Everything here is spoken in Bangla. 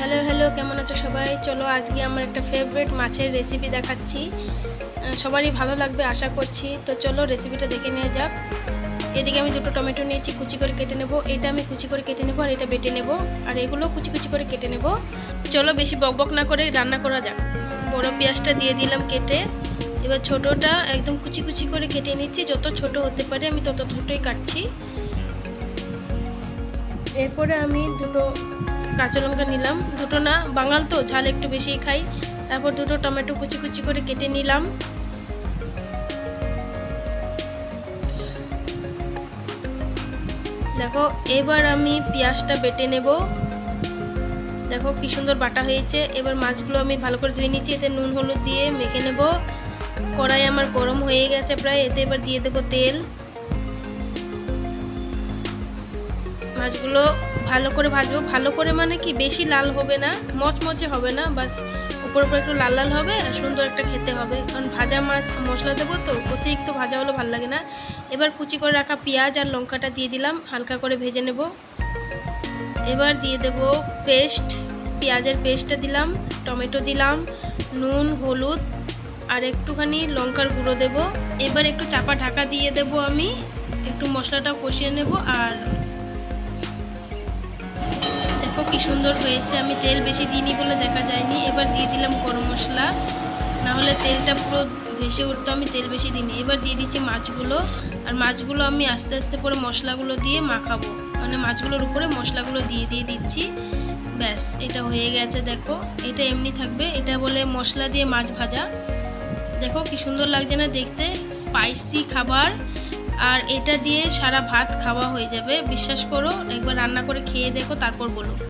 হ্যালো হ্যালো, কেমন আছো সবাই? চলো, আজকে আমার একটা ফেভারিট মাছের রেসিপি দেখাচ্ছি। সবারই ভালো লাগবে, আশা করছি। তো চলো রেসিপিটা দেখে নিয়ে যাক। এদিকে আমি দুটো টমেটো নিয়েছি, কুচি করে কেটে নেব। এটা আমি কুচি করে কেটে নেব, আর এটা বেটে নেব। আর এগুলো কুচি কুচি করে কেটে নেব। চলো, বেশি বকবক না করে রান্না করা যাক। বড় পেঁয়াজটা দিয়ে দিলাম কেটে। এবার ছোটোটা একদম কুচি কুচি করে কেটে নিচ্ছি। যত ছোট হতে পারে, আমি তত ছোটোই কাটছি। এরপরে আমি দুটো কাঁচা লঙ্কা নিলাম। দুটো না, বাঙাল তো, ঝাল একটু বেশিই খাই। তারপর দুটো টমেটো কুচি কুচি করে কেটে নিলাম। দেখো, এবার আমি পেঁয়াজটা বেটে নেব। দেখো কি সুন্দর বাটা হয়েছে। এবার মাছগুলো আমি ভালো করে ধুয়ে নিচ্ছি। এতে নুন, হলুদ দিয়ে মেখে নেব। কড়াই আমার গরম হয়ে গেছে প্রায়। এতে এবার দিয়ে দেবো তেল। মাছগুলো ভালো করে ভাজবো। ভালো করে মানে কি বেশি লাল হবে না, মচমচে হবে না, বাস উপর উপর একটু লাল লাল হবে আর সুন্দর একটা খেতে হবে। কারণ ভাজা মাছ মশলা দেবো তো, অতিরিক্ত ভাজা হলে ভালো লাগে না। এবার কুচি করে রাখা পেঁয়াজ আর লঙ্কাটা দিয়ে দিলাম, হালকা করে ভেজে নেব। এবার দিয়ে দেব পেস্ট, পেঁয়াজের পেস্টটা দিলাম, টমেটো দিলাম, নুন, হলুদ আর একটুখানি লঙ্কার গুঁড়ো দেব। এবার একটু চাপা ঢাকা দিয়ে দেব আমি, একটু মশলাটা কষিয়ে নেব আর কি সুন্দর হয়েছে, আমি তেল বেশি দিইনি বলে দেখা যায়নি, এবার দিয়ে দিলাম গরম মশলা। না হলে তেলটা পুরো ভেসে উঠতো, আমি তেল বেশি দিইনি। এবার দিয়ে দিচ্ছি মাছগুলো, আর মাছগুলো আমি আস্তে আস্তে করে মশলাগুলো দিয়ে মাখাবো। মানে মাছগুলোর উপরে মশলাগুলো দিয়ে দিয়ে দিচ্ছি। ব্যাস, এটা হয়ে গেছে, দেখো। এটা এমনি থাকবে, এটা বলে মশলা দিয়ে মাছ ভাজা। দেখো কি সুন্দর লাগছে না দেখতে স্পাইসি খাবার। আর এটা দিয়ে সারা ভাত খাওয়া হয়ে যাবে, বিশ্বাস করো, একবার রান্না করে খেয়ে দেখো, তারপর বলো।